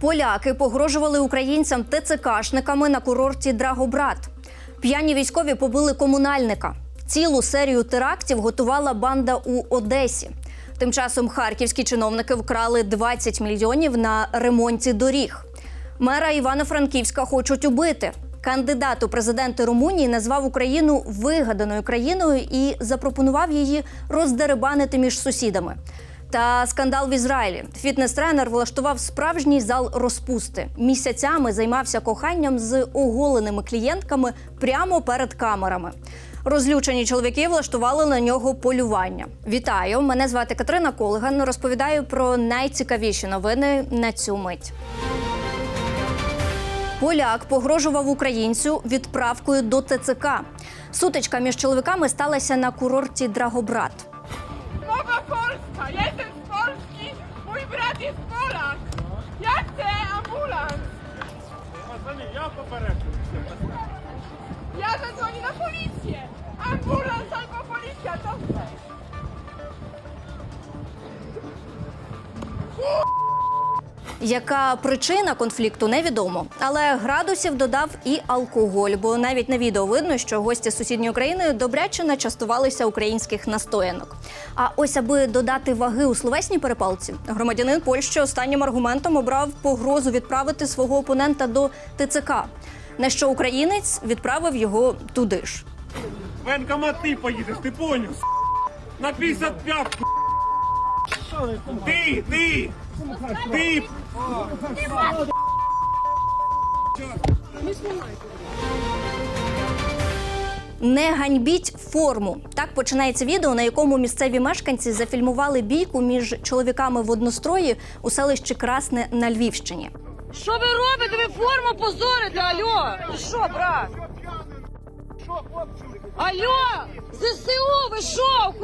Поляки погрожували українцям ТЦКшниками на курорті Драгобрат. П'яні військові побили комунальника. Цілу серію терактів готувала банда у Одесі. Тим часом харківські чиновники вкрали 20 мільйонів на ремонті доріг. Мера Івано-Франківська хочуть убити. Кандидат у президенти Румунії назвав Україну вигаданою країною і запропонував її роздерибанити між сусідами. Та скандал в Ізраїлі. Фітнес-тренер влаштував справжній зал розпусти. Місяцями займався коханням з оголеними клієнтками прямо перед камерами. Розлючені чоловіки влаштували на нього полювання. Вітаю! Мене звати Катерина Колган. Розповідаю про найцікавіші новини на цю мить. Поляк погрожував українцю відправкою до ТЦК. Сутичка між чоловіками сталася на курорті Драгобрат. Яка причина конфлікту невідомо, але градусів додав і алкоголь, бо навіть на відео видно, що гості з сусідньої країни добряче начастувалися українських настоянок. А ось аби додати ваги у словесній перепалці, громадянин Польщі останнім аргументом обрав погрозу відправити свого опонента до ТЦК. На що українець відправив його туди ж. В воєнкомат ти поїдеш, ти поняв? На 55 Ти, ти! Ти! Не ганьбіть форму. Так починається відео, на якому місцеві мешканці зафільмували бійку між чоловіками в однострої у селищі Красне на Львівщині. Що ви робите? Ви форму позорите, алло! Ви що, брат? Алло! ЗСУ, ви що?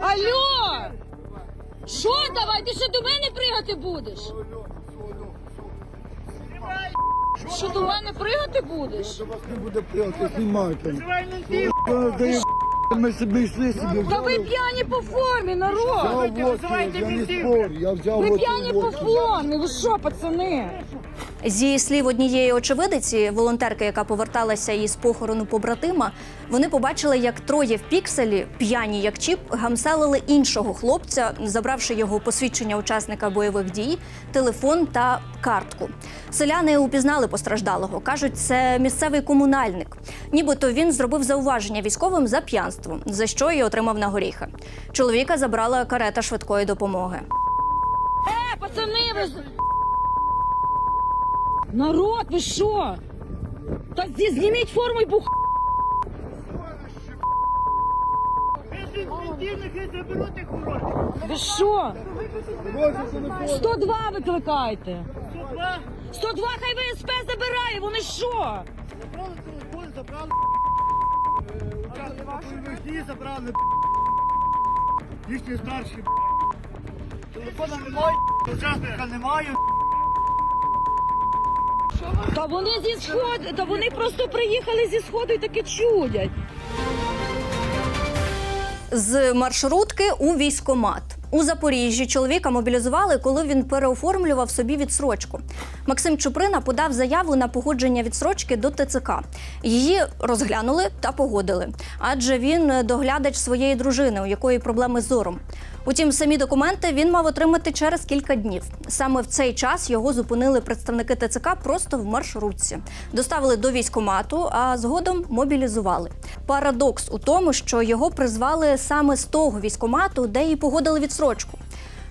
Алло! Що давай? Ти що до мене пригати будеш? Що до мене пригати будеш? вас не буде пригати, знімайте. Дає, ми собі йшли собі. Та ви п'яні по формі, народ! взяв водку, я не спор, я взяв Ви п'яні по водку. формі, ви що, пацани? Зі слів однієї очевидиці, волонтерки, яка поверталася із похорону побратима, вони побачили, як троє в пікселі, п'яні як чіп, гамселили іншого хлопця, забравши його посвідчення учасника бойових дій, телефон та картку. Селяни упізнали постраждалого. кажуть, це місцевий комунальник. Нібито він зробив зауваження військовим за п'янство, за що й отримав на горіхи. Чоловіка забрала карета швидкої допомоги. Е, пацани, ви... Народ, ви що? Та зі- зніміть форму і бух... Ви що? 102 викликайте. 102 хай ВСП забирає, вони що? Забрали. Їхні старші. Телефона немає, немає. Та вони зі сходу, та вони просто приїхали зі сходу і таке чудять. З маршрутки у військомат. У Запоріжжі чоловіка мобілізували, коли він переоформлював собі відсрочку. Максим Чуприна подав заяву на погодження відсрочки до ТЦК. Її розглянули та погодили, адже він доглядач своєї дружини, у якої проблеми з зором. Утім, самі документи він мав отримати через кілька днів. Саме в цей час його зупинили представники ТЦК просто в маршрутці, доставили до військомату, а згодом мобілізували. Парадокс у тому, що його призвали саме з того військомату, де і погодили відсрочку.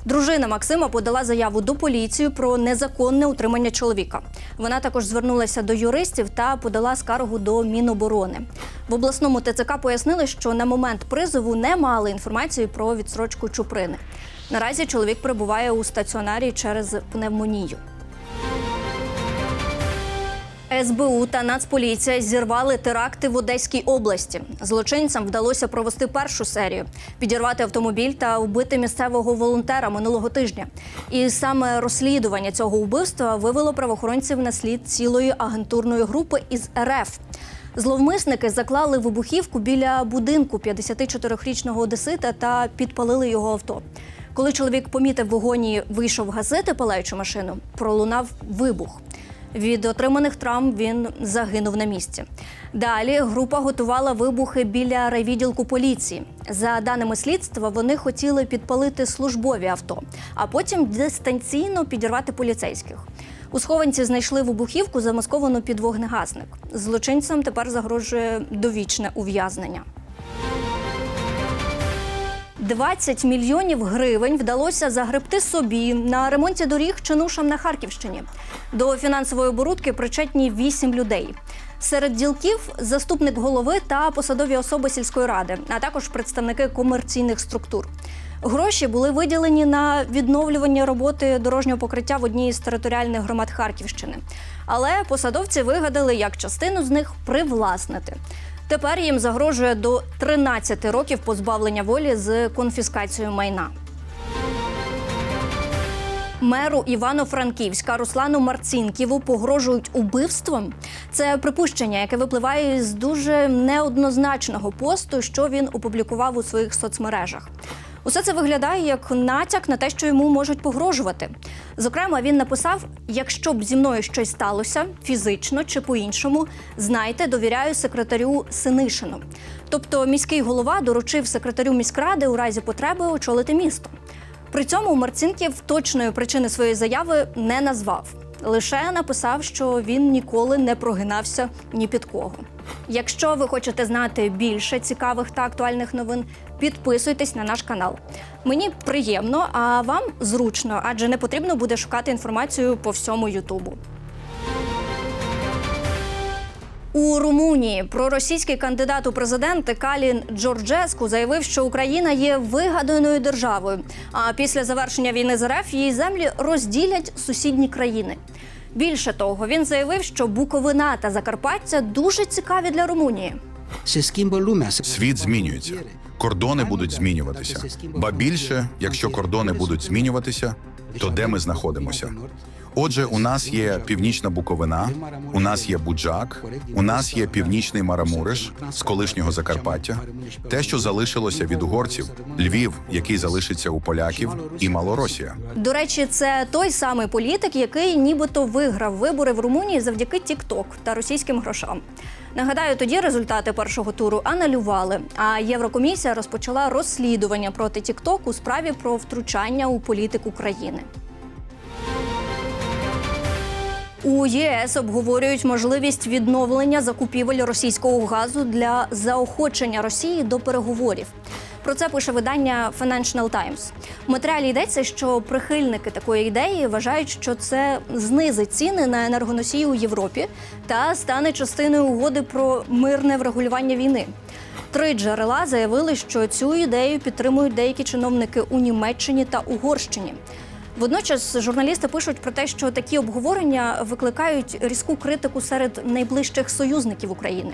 Дружина Максима подала заяву до поліції про незаконне утримання чоловіка. Вона також звернулася до юристів та подала скаргу до Міноборони. В обласному ТЦК пояснили, що на момент призову не мали інформації про відсрочку Чуприни. Наразі чоловік перебуває у стаціонарі через пневмонію. СБУ та Нацполіція зірвали теракти в Одеській області. Злочинцям вдалося провести першу серію, підірвати автомобіль та вбити місцевого волонтера минулого тижня. І саме розслідування цього вбивства вивело правоохоронців на слід цілої агентурної групи із РФ. Зловмисники заклали вибухівку біля будинку 54-річного одесита та підпалили його авто. Коли чоловік помітив вогонь і вийшов гасити палаючу машину, пролунав вибух. Від отриманих травм він загинув на місці. Далі група готувала вибухи біля райвідділку поліції. За даними слідства, вони хотіли підпалити службові авто, а потім дистанційно підірвати поліцейських. У схованці знайшли вибухівку, замасковану під вогнегасник. Злочинцям тепер загрожує довічне ув'язнення. 20 мільйонів гривень вдалося загребти собі на ремонті доріг чинушам на Харківщині. До фінансової оборудки причетні 8 людей. Серед ділків заступник голови та посадові особи сільської ради, а також представники комерційних структур. Гроші були виділені на відновлювання роботи дорожнього покриття в одній із територіальних громад Харківщини. Але посадовці вигадали, як частину з них привласнити. Тепер їм загрожує до 13 років позбавлення волі з конфіскацією майна. Меру Івано-Франківська Руслану Марцінківу погрожують убивством. Це припущення, яке випливає з дуже неоднозначного посту, що він опублікував у своїх соцмережах. Усе це виглядає як натяк на те, що йому можуть погрожувати. Зокрема, він написав: якщо б зі мною щось сталося фізично чи по-іншому, знайте, довіряю секретарю Синишину. Тобто міський голова доручив секретарю міськради у разі потреби очолити місто. При цьому Марцинків точної причини своєї заяви не назвав. Лише написав, що він ніколи не прогинався ні під кого. Якщо ви хочете знати більше цікавих та актуальних новин, підписуйтесь на наш канал. Мені приємно, а вам зручно, адже не потрібно буде шукати інформацію по всьому Ютубу. У Румунії проросійський кандидат у президенти Калін Джорджеску заявив, що Україна є вигаданою державою. А після завершення війни з РФ її землі розділять сусідні країни. Більше того, він заявив, що Буковина та Закарпаття дуже цікаві для Румунії. Світ змінюється. Кордони будуть змінюватися. Ба більше, якщо кордони будуть змінюватися, то де ми знаходимося? Отже, у нас є північна Буковина, у нас є Буджак, у нас є північний Марамуриш з колишнього Закарпаття, те, що залишилося від угорців, Львів, який залишиться у поляків, і Малоросія. До речі, це той самий політик, який нібито виграв вибори в Румунії завдяки TikTok та російським грошам. Нагадаю, тоді результати першого туру анулювали. А Єврокомісія розпочала розслідування проти TikTok у справі про втручання у політику країни. У ЄС обговорюють можливість відновлення закупівель російського газу для заохочення Росії до переговорів. Про це пише видання Financial Times. В матеріалі йдеться, що прихильники такої ідеї вважають, що це знизить ціни на енергоносії у Європі та стане частиною угоди про мирне врегулювання війни. Три джерела заявили, що цю ідею підтримують деякі чиновники у Німеччині та Угорщині. Водночас журналісти пишуть про те, що такі обговорення викликають різку критику серед найближчих союзників України.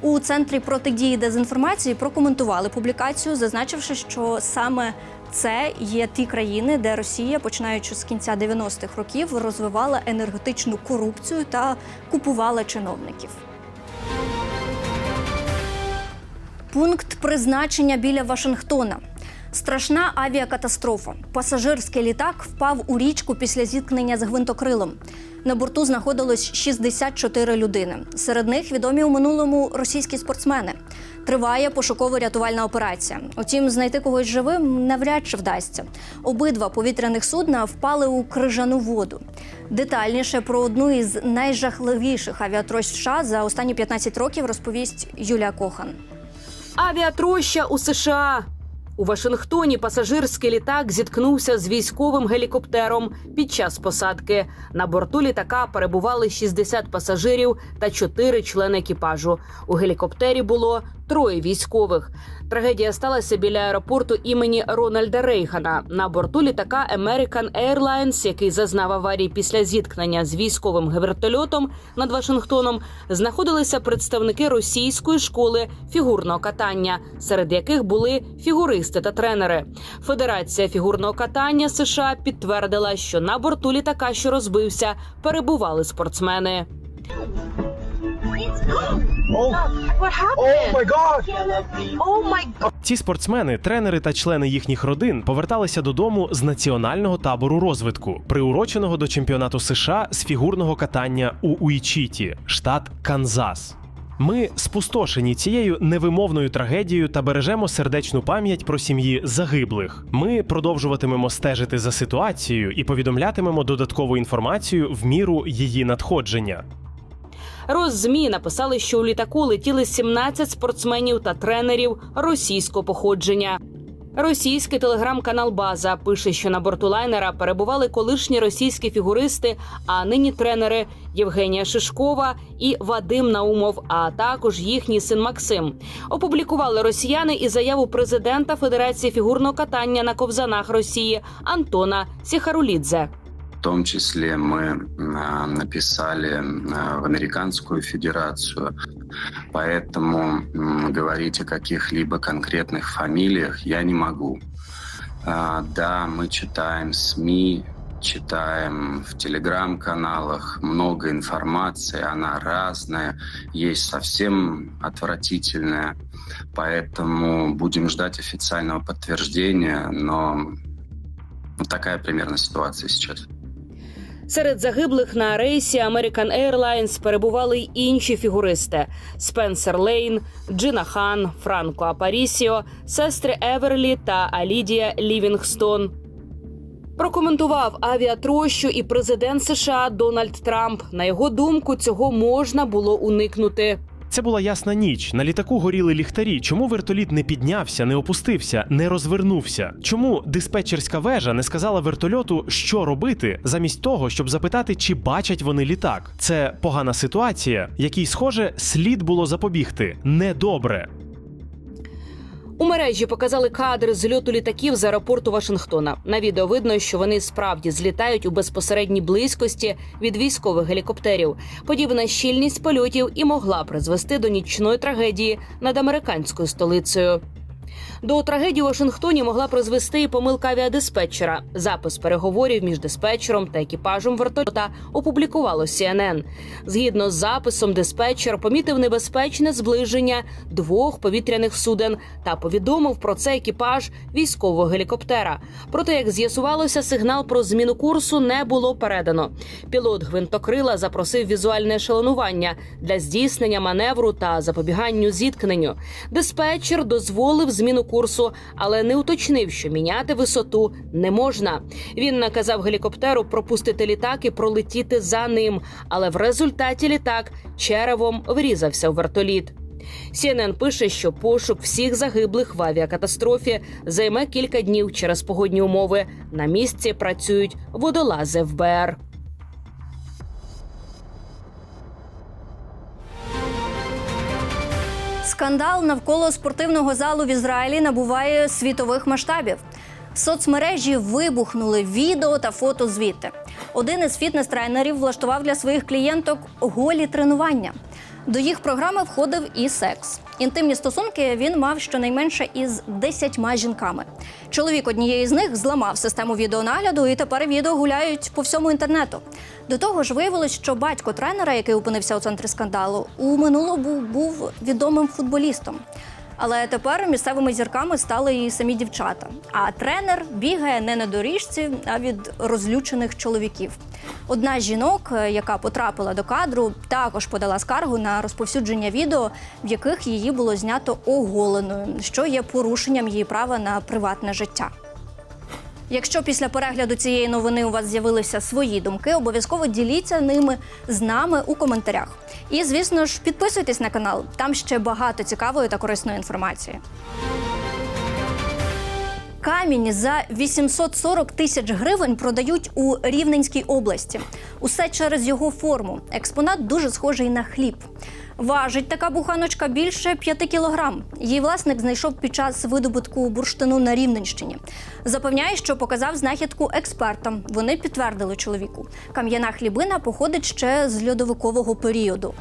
У центрі протидії дезінформації прокоментували публікацію, зазначивши, що саме це є ті країни, де Росія, починаючи з кінця 90-х років, розвивала енергетичну корупцію та купувала чиновників. Пункт призначення біля Вашингтона. Страшна авіакатастрофа. Пасажирський літак впав у річку після зіткнення з гвинтокрилом. На борту знаходилось 64 людини. Серед них відомі у минулому російські спортсмени. Триває пошуково-рятувальна операція. Утім, знайти когось живим навряд чи вдасться. Обидва повітряних судна впали у крижану воду. Детальніше про одну із найжахливіших авіатрощ США за останні 15 років розповість Юлія Кохан. Авіатроща у США. У Вашингтоні пасажирський літак зіткнувся з військовим гелікоптером під час посадки. На борту літака перебували 60 пасажирів та 4 члени екіпажу. У гелікоптері було троє військових. Трагедія сталася біля аеропорту імені Рональда Рейгана. На борту літака American Airlines, який зазнав аварії після зіткнення з військовим вертольотом над Вашингтоном, знаходилися представники російської школи фігурного катання, серед яких були фігуристи та тренери. Федерація фігурного катання США підтвердила, що на борту літака, що розбився, перебували спортсмени. It's Ці спортсмени, тренери та члени їхніх родин поверталися додому з національного табору розвитку, приуроченого до чемпіонату США з фігурного катання у Уічіті, штат Канзас. Ми спустошені цією невимовною трагедією та бережемо сердечну пам'ять про сім'ї загиблих. Ми продовжуватимемо стежити за ситуацією і повідомлятимемо додаткову інформацію в міру її надходження. Роззмі написали, що у літаку летіли 17 спортсменів та тренерів російського походження. Російський телеграм-канал База пише, що на борту лайнера перебували колишні російські фігуристи, а нині тренери Євгенія Шишкова і Вадим Наумов, а також їхній син Максим. Опублікували росіяни і заяву президента Федерації фігурного катання на ковзанах Росії Антона Сіхарулідзе. В том числе мы а, написали а, в Американскую Федерацию, поэтому говорить о каких-либо конкретных фамилиях я не могу. А, Да, мы читаем СМИ, читаем в телеграм-каналах много информации, она разная, есть совсем отвратительная, поэтому будем ждать официального подтверждения, но такая примерно ситуация сейчас. Серед загиблих на рейсі American Airlines перебували й інші фігуристи: Спенсер Лейн, Джина Хан, Франко Апарісіо, сестри Еверлі та Алідія Лівінгстон. Прокоментував авіатрощу і президент США Дональд Трамп. На його думку, цього можна було уникнути. Це була ясна ніч. На літаку горіли ліхтарі. Чому вертоліт не піднявся, не опустився, не розвернувся? Чому диспетчерська вежа не сказала вертольоту, що робити, замість того, щоб запитати, чи бачать вони літак? Це погана ситуація, якій, схоже, слід було запобігти. Недобре. У мережі показали кадри зльоту літаків з аеропорту Вашингтона. На відео видно, що вони справді злітають у безпосередній близькості від військових гелікоптерів. Подібна щільність польотів і могла призвести до нічної трагедії над американською столицею. До трагедії у Вашингтоні могла призвести і помилка авіадиспетчера. Запис переговорів між диспетчером та екіпажем вертольота опублікувало CNN. Згідно з записом, диспетчер помітив небезпечне зближення двох повітряних суден та повідомив про це екіпаж військового гелікоптера. Проте, як з'ясувалося, сигнал про зміну курсу не було передано. Пілот гвинтокрила запросив візуальне ешелонування для здійснення маневру та запобіганню зіткненню. Диспетчер дозволив зміну курсу, але не уточнив, що міняти висоту не можна. Він наказав гелікоптеру пропустити літак і пролетіти за ним. Але в результаті літак черевом врізався в вертоліт. CNN пише, що пошук всіх загиблих в авіакатастрофі займе кілька днів через погодні умови. На місці працюють водолази ФБР. Скандал навколо спортивного залу в Ізраїлі набуває світових масштабів. Соцмережі вибухнули відео та фото звідти. Один із фітнес-тренерів влаштував для своїх клієнток голі тренування. До їх програми входив і секс. Інтимні стосунки він мав щонайменше із десятьма жінками. Чоловік однієї з них зламав систему відеонагляду, і тепер відео гуляють по всьому інтернету. До того ж, виявилось, що батько тренера, який опинився у центрі скандалу, у минулому був відомим футболістом. Але тепер місцевими зірками стали і самі дівчата. А тренер бігає не на доріжці, а від розлючених чоловіків. Одна з жінок, е, яка потрапила до кадру, також подала скаргу на розповсюдження відео, в яких її було знято оголеною, що є порушенням її права на приватне життя. Якщо після перегляду цієї новини у вас з'явилися свої думки, обов'язково діліться ними з нами у коментарях. І, звісно ж, підписуйтесь на канал. Там ще багато цікавої та корисної інформації. Камінь за 840 тисяч гривень продають у Рівненській області. Усе через його форму. Експонат дуже схожий на хліб. Важить така буханочка більше 5 кілограм. Її власник знайшов під час видобутку бурштину на Рівненщині. Запевняє, що показав знахідку експертам. Вони підтвердили чоловіку. Кам'яна хлібина походить ще з льодовикового періоду.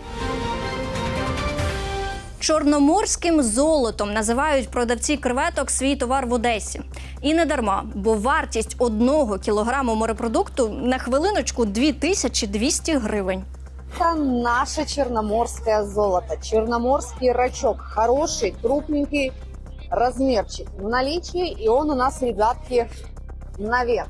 Чорноморським золотом називають продавці креветок свій товар в Одесі. І не дарма, бо вартість одного кілограму морепродукту на хвилиночку 2200 гривень. Это наше черноморское золото. Черноморский рачок. Хороший, крупненький размерчик в наличии. И он у нас, ребятки, на вес.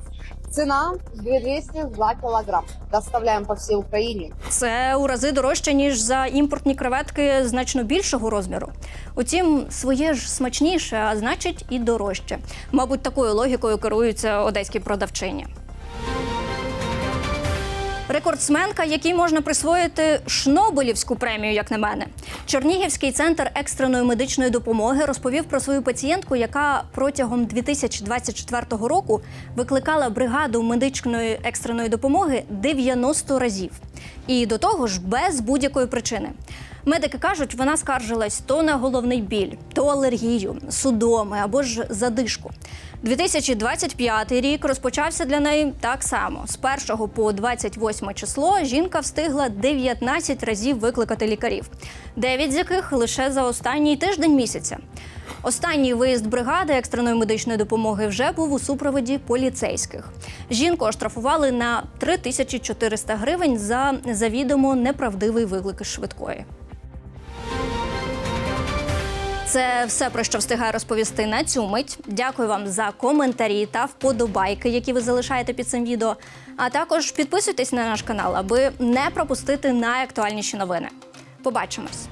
Цена 2200 за килограмм. Доставляем по всей Украине. Це у рази дорожче, ніж за імпортні креветки значно більшого розміру. Утім, своє ж смачніше, а значить і дорожче. Мабуть, такою логікою керуються одеські продавчині. Рекордсменка, якій можна присвоїти Шнобелівську премію, як на мене. Чернігівський центр екстреної медичної допомоги розповів про свою пацієнтку, яка протягом 2024 року викликала бригаду медичної екстреної допомоги 90 разів. І до того ж без будь-якої причини. Медики кажуть, вона скаржилась то на головний біль, то алергію, судоми або ж задишку. 2025 рік розпочався для неї так само. З 1 по 28 число жінка встигла 19 разів викликати лікарів, 9 з яких лише за останній тиждень місяця. Останній виїзд бригади екстреної медичної допомоги вже був у супроводі поліцейських. Жінку оштрафували на 3400 гривень за завідомо неправдивий виклик швидкої. Це все про що встигаю розповісти на цю мить. Дякую вам за коментарі та вподобайки, які ви залишаєте під цим відео. А також підписуйтесь на наш канал, аби не пропустити найактуальніші новини. Побачимось.